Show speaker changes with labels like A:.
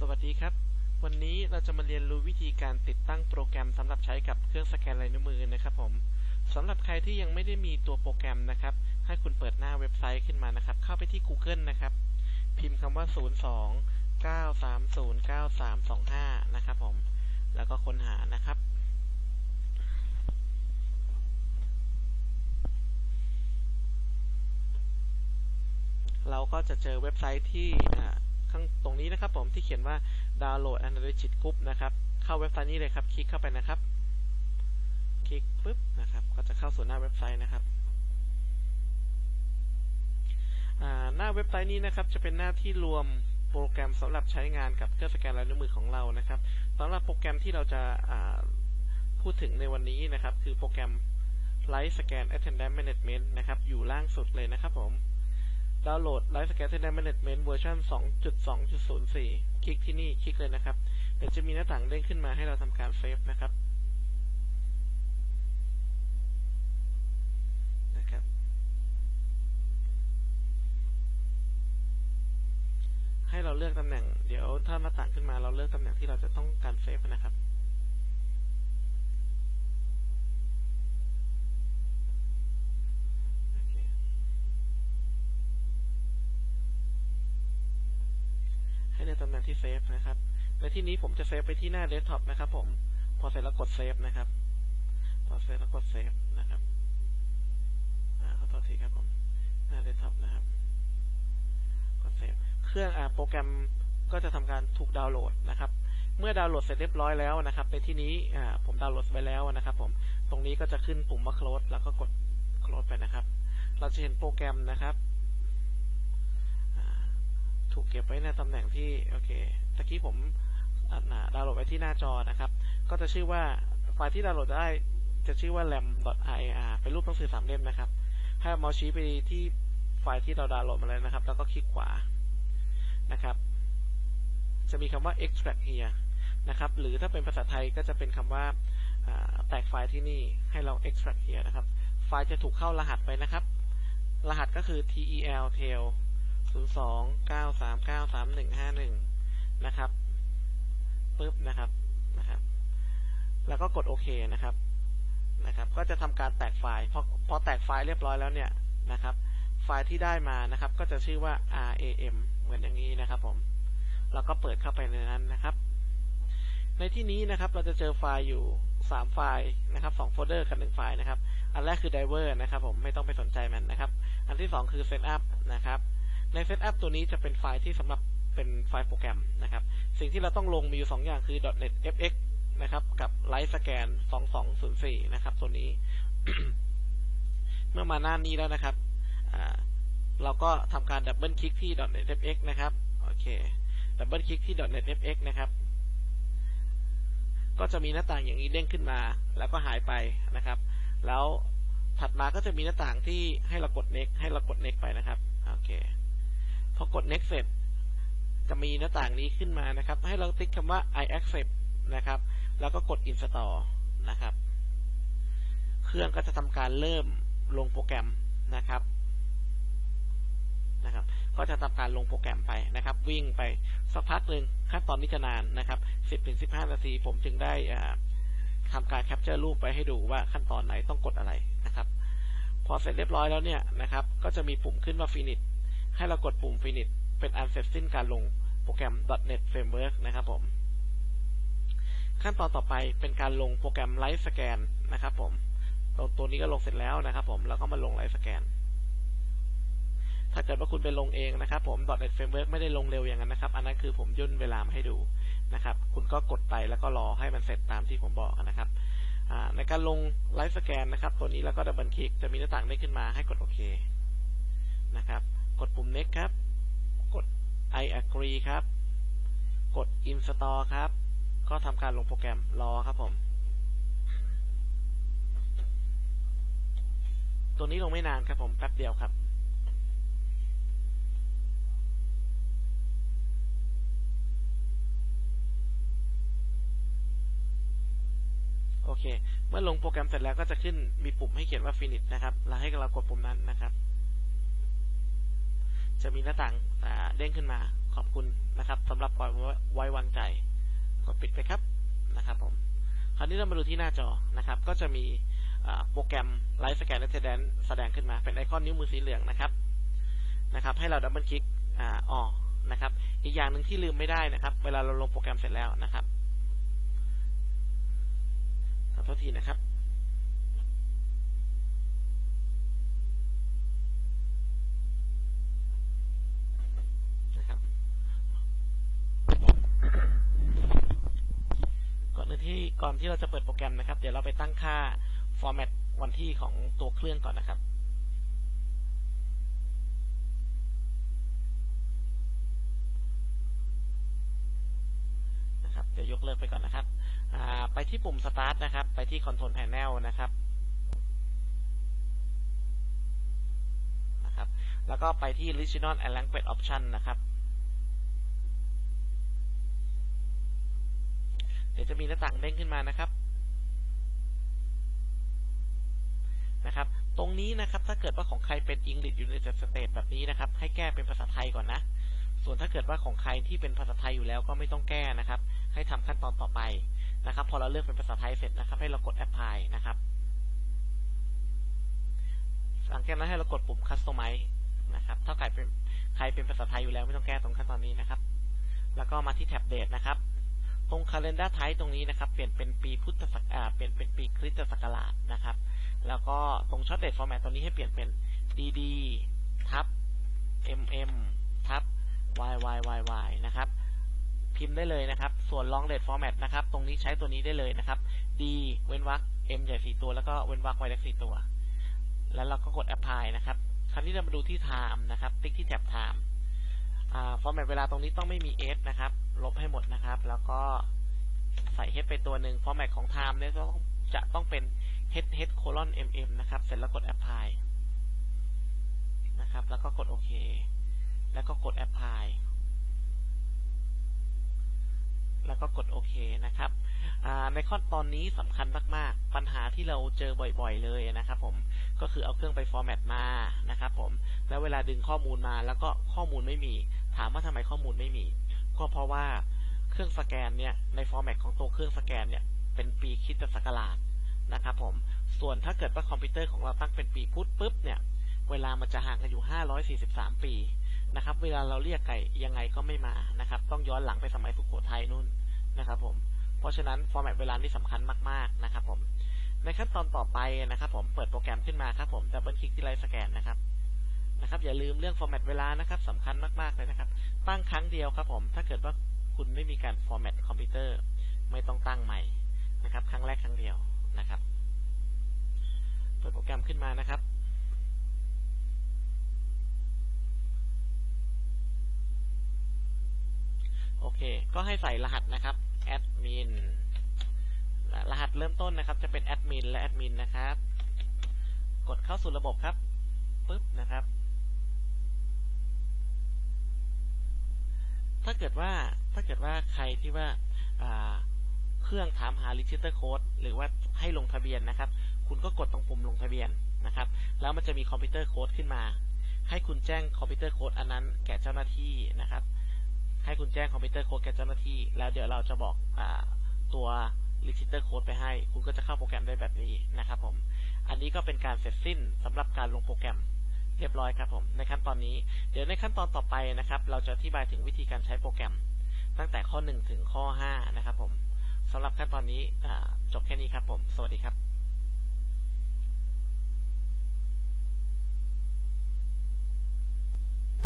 A: สวัสดีครับ วันนี้เราจะมาเรียนรู้วิธีการติดตั้งโปรแกรมสำหรับใช้กับเครื่องสแกนลายนิ้วมือนะครับผมสำหรับใครที่ยังไม่ได้มีตัวโปรแกรมนะครับ ให้คุณเปิดหน้าเว็บไซต์ขึ้นมานะครับ เข้าไปที่ Google นะครับ พิมพ์คำว่า 02 930 9325 นะครับผม แล้วก็ค้นหานะครับเราก็จะเจอเว็บไซต์ที่ ข้างตรงนี้นะครับผมที่เขียนว่า download analytics group นะครับ เข้าเว็บไซต์นี้เลยครับ คลิกเข้าไปนะครับ คลิกปุ๊บนะครับ ก็จะเข้าสู่หน้าเว็บไซต์นะครับหน้าเว็บไซต์นี้นะครับจะเป็นหน้าที่รวมโปรแกรมสำหรับใช้งานกับเครื่องสแกนลายนิ้วมือของเรานะครับสำหรับโปรแกรมที่เราจะาพูดถึงในวันนี้นะครับ คือโปรแกรม Light Scan Attendance Management นะครับ อยู่ล่างสุดเลยนะครับผม ดาวน์โหลด Live Scan Attendance Management เวอร์ชัน2.2.04 คลิกที่นี่ คลิกเลยนะครับ เดี๋ยวจะมีหน้าต่างเด้งขึ้นมาให้เราทำการเซฟนะครับนะครับ ให้เราเลือกตำแหน่ง เดี๋ยวถ้าหน้าต่างขึ้นมาเราเลือกตำแหน่งที่เราจะต้องการเซฟนะครับ โอเค ให้เลือก ตำแหน่งที่เซฟนะครับในที่นี้ผมจะเซฟไปที่หน้าเดสก์ท็อปนะครับ ผม พอเสร็จแล้วกดเซฟนะครับ พอเสร็จแล้วกดเซฟนะครับอ่าขอโทษทีครับผม หน้าเดสก์ท็อปนะครับ กดเซฟ เครื่องอ่าโปรแกรมก็จะทำการถูกดาวน์โหลดนะครับ เมื่อดาวน์โหลดเสร็จเรียบร้อยแล้วนะครับ ในที่นี้อ่าผมดาวน์โหลดไว้แล้วนะครับ ผม ตรงนี้ก็จะขึ้นปุ่มว่า close แล้วก็กด close ไปนะครับ เราจะเห็นโปรแกรมนะครับ ถูกเก็บไว้ในตำแหน่งที่โอเคตะกี้ผมดาวน์โหลดไว้ที่หน้าจอนะครับ ก็จะชื่อว่าไฟล์ที่ดาวน์โหลดได้จะชื่อว่า ram.ir เป็นรูปหนังสือสามเล่มนะครับ ให้เมาส์ชี้ไปที่ไฟล์ที่เราดาวน์โหลดมาเลยนะครับ แล้วก็คลิกขวานะครับ จะมีคำว่า extract here นะครับ หรือถ้าเป็นภาษาไทยก็จะเป็นคำว่าอ่าแตกไฟล์ที่นี่ให้เรา extract here นะครับ ไฟล์จะถูกเข้ารหัสไปนะครับ รหัสก็คือ tel tail 02 939 3151นะครับปึ๊บนะครับนะครับ แล้วก็กดโอเคนะครับนะครับ ก็จะทำการแตกไฟล์พอพอแตกไฟล์เรียบร้อยแล้วเนี่ยนะครับ ไฟล์ที่ได้มานะครับ ก็จะชื่อว่า ram เหมือนอย่างนี้นะครับผมเราก็เปิดเข้าไปในนั้นนะครับ ในที่นี้นะครับเราจะเจอไฟล์อยู่ 3 ไฟล์นะครับ2โฟลเดอร์กับ1ไฟล์นะครับ อันแรกคือ driver นะครับผมไม่ต้องไปสนใจมันนะครับ อันที่ 2 คือ setup นะครับ ใน setup ตัวนี้จะเป็นไฟล์ที่สำหรับเป็นไฟล์โปรแกรมนะครับ สิ่งที่เราต้องลงมีอยู่ 2 อย่างคือ .NET FX นะครับ กับ Light Scan 2204 นะครับ ตัวนี้ เมื่อมาหน้านี้แล้วนะครับ เราก็ทำการดับเบิลคลิกที่ .NET FX นะครับ โอเค ดับเบิลคลิกที่ .NET FX นะครับ ก็จะมีหน้าต่างอย่างนี้เด้งขึ้นมา แล้วก็หายไปนะครับ แล้วถัดมาก็จะมีหน้าต่างที่ให้เรากด next ให้เรากด next ไปนะครับ โอเค พอกด next เสร็จจะมีหน้าต่างนี้ขึ้นมานะครับ ให้เราติ๊กคำว่า I accept นะครับ แล้วก็กด install นะครับ เครื่องก็จะทำการเริ่มลงโปรแกรมนะครับนะครับ ก็จะทำการลงโปรแกรมไปนะครับ วิ่งไปสักพักหนึ่งขั้นตอนนี้จะนานนะครับ 10-15 นาทีผมจึงได้ทำการแคปเจอร์รูปไปให้ดูว่าขั้นตอนไหนต้องกดอะไรนะครับ พอเสร็จเรียบร้อยแล้วเนี่ยนะครับ ก็จะมีปุ่มขึ้นว่า finish ให้เรากดปุ่ม finish เป็นอันเสร็จสิ้นการลงโปรแกรม .NET Framework นะครับผม ขั้นตอนต่อไปเป็นการลงโปรแกรม Live Scan นะครับผมตัวตัวนี้ก็ลงเสร็จแล้วนะครับผมแล้วก็มาลง Live Scan ถ้าเกิดว่าคุณไปลงเองนะครับผม .NET Framework ไม่ได้ลงเร็วอย่างนั้นนะครับ อันนั้นคือผมย่นเวลามาให้ดูนะครับ คุณก็กดไปแล้วก็รอให้มันเสร็จตามที่ผมบอกนะครับในการลง Live Scan นะครับ ตัวนี้แล้วก็ดับเบิลคลิกจะมีหน้าต่างได้ขึ้นมาให้กดโอเคนะครับ กดปุ่ม next ครับ กด I agree ครับ กด install ครับ ก็ทำการลงโปรแกรมรอครับผม ตัวนี้ลงไม่นานครับผม แป๊บเดียวครับโอเค เมื่อลงโปรแกรมเสร็จแล้วก็จะขึ้นมีปุ่มให้เขียนว่า finish นะครับ แล้วให้เรากดปุ่มนั้นนะครับ จะมีหน้าต่างเด้งขึ้นมาขอบคุณนะครับสำหรับความไว้วางใจกดปิดไปครับนะครับผมคราวนี้เรามาดูที่หน้าจอนะครับ ก็จะมีโปรแกรมไลฟ์สแกนและเทดนแสดงขึ้นมาเป็นไอคอนนิ้วมือสีเหลืองนะครับนะครับ ให้เราดับเบิลคลิกออกนะครับ อีกอย่างหนึ่งที่ลืมไม่ได้นะครับ เวลาเราลงโปรแกรมเสร็จแล้วนะครับขอโทษทีนะครับ ก่อนที่ ก่อนที่เราจะเปิดโปรแกรมนะครับ เดี๋ยวเราไปตั้งค่า format วันที่ของตัวเครื่องก่อนนะครับ นะครับ เดี๋ยวยกเลิกไปก่อนนะครับ ไปที่ปุ่ม start นะครับ ไปที่ control panel นะครับนะครับ แล้วก็ไปที่ regional and language option นะครับ เดี๋ยวจะมีหน้าต่างเด้งขึ้นมานะครับนะครับ ตรงนี้นะครับถ้าเกิดว่าของใครเป็น English United States แบบนี้นะครับ ให้แก้เป็นภาษาไทยก่อนนะ ส่วนถ้าเกิดว่าของใครที่เป็นภาษาไทยอยู่แล้วก็ไม่ต้องแก้นะครับ ให้ทำขั้นตอนต่อไปนะครับ พอเราเลือกเป็นภาษาไทยเสร็จนะครับ ให้เรากด apply นะครับหลังจากนั้นให้เรากดปุ่ม customize นะครับถ้าใครเป็นใครเป็นภาษาไทยอยู่แล้วไม่ต้องแก้ตรงขั้นตอนนี้นะครับ แล้วก็มาที่แท็บ date นะครับ ตรง calendar type ตรงนี้นะครับ เปลี่ยนเป็นปีพุทธศักราชเปลี่ยนเป็นปีคริสตศักราชนะครับ แล้วก็ตรง short date format ตรงนี้ให้เปลี่ยนเป็น dd ทับ mm ทับ YYYY นะครับพิมพ์ได้เลยนะครับ ส่วน long date format นะครับ ตรงนี้ใช้ตัวนี้ได้เลยนะครับ D เว้นวรรค M ใหญ่สี่ตัว แล้วก็เว้นวรรค Y เล็กสี่ตัว แล้วเราก็กด apply นะครับ คราวนี้เรามาดูที่ time นะครับ ติ๊กที่แท็บ time ฟอร์แมตเวลาตรงนี้ต้องไม่มี s นะครับ ลบให้หมดนะครับ แล้วก็ใส่ h ไปตัวหนึ่งฟอร์แมตของ time เนี่ยจะต้องเป็น h h colon mm นะครับ เสร็จแล้วกด apply นะครับ แล้วก็กดโอเค แล้วก็กด apply แล้วก็กดโอเคนะครับในข้อตอนนี้สำคัญมาก ๆ ปัญหาที่เราเจอบ่อยๆ เลยนะครับผม ก็คือเอาเครื่องไปฟอร์แมตมา นะครับผม แล้วเวลาดึงข้อมูลมาแล้วก็ข้อมูลไม่มี ถามว่าทำไมข้อมูลไม่มี ก็เพราะว่าเครื่องสแกนเนี่ยในฟอร์แมตของตัวเครื่องสแกนเนี่ยเป็นปีคริสตศักราชนะครับผม ส่วนถ้าเกิดว่าคอมพิวเตอร์ของเราตั้งเป็นปีพุทธปุ๊บเนี่ยเวลามันจะห่างกันอยู่ 543 ปีนะครับ เวลาเราเรียกไก่ยังไงก็ไม่มานะครับ ต้องย้อนหลังไปสมัยสุโขทัยนู่นนะครับผม เพราะฉะนั้นฟอร์แมตเวลานี่สำคัญมากๆนะครับผม ในขั้นตอนต่อไปนะครับผม เปิดโปรแกรมขึ้นมาครับผมดับเบิลคลิกที่ไลน์สแกนนะครับ นะครับ อย่าลืมเรื่องฟอร์แมตเวลานะครับสำคัญมากๆเลยนะครับ ตั้งครั้งเดียวครับผม ถ้าเกิดว่าคุณไม่มีการฟอร์แมตคอมพิวเตอร์ ไม่ต้องตั้งใหม่นะครับ ครั้งแรกครั้งเดียวนะครับ เปิดโปรแกรมขึ้นมานะครับโอเค ก็ให้ใส่รหัสนะครับแอดมินรหัสเริ่มต้นนะครับ จะเป็นแอดมินและแอดมินนะครับ กดเข้าสู่ระบบครับ ปึ๊บนะครับ ถ้าเกิดว่าถ้าเกิดว่าใครที่ว่าเครื่องถามหา register code หรือว่าให้ลงทะเบียนนะครับ คุณก็กดตรงปุ่มลงทะเบียนนะครับ แล้วมันจะมีคอมพิวเตอร์โค้ดขึ้นมา ให้คุณแจ้งคอมพิวเตอร์โค้ดอันนั้นแก่เจ้าหน้าที่นะครับ ให้คุณแจ้งคอมพิวเตอร์โค้ดแก่เจ้าหน้าที่ แล้วเดี๋ยวเราจะบอกอตัว register code ไปให้ คุณก็จะเข้าโปรแกรมได้แบบนี้นะครับผม อันนี้ก็เป็นการเสร็จสิ้นสำหรับการลงโปรแกรม เรียบร้อยครับผมในขั้นตอนนี้ เดี๋ยวในขั้นตอนต่อไปนะครับ เราจะอธิบายถึงวิธีการใช้โปรแกรม ตั้งแต่ข้อ 1 ถึงข้อ 5 นะครับผมสำหรับขั้นตอนนี้จบแค่นี้ครับผม สวัสดีครับ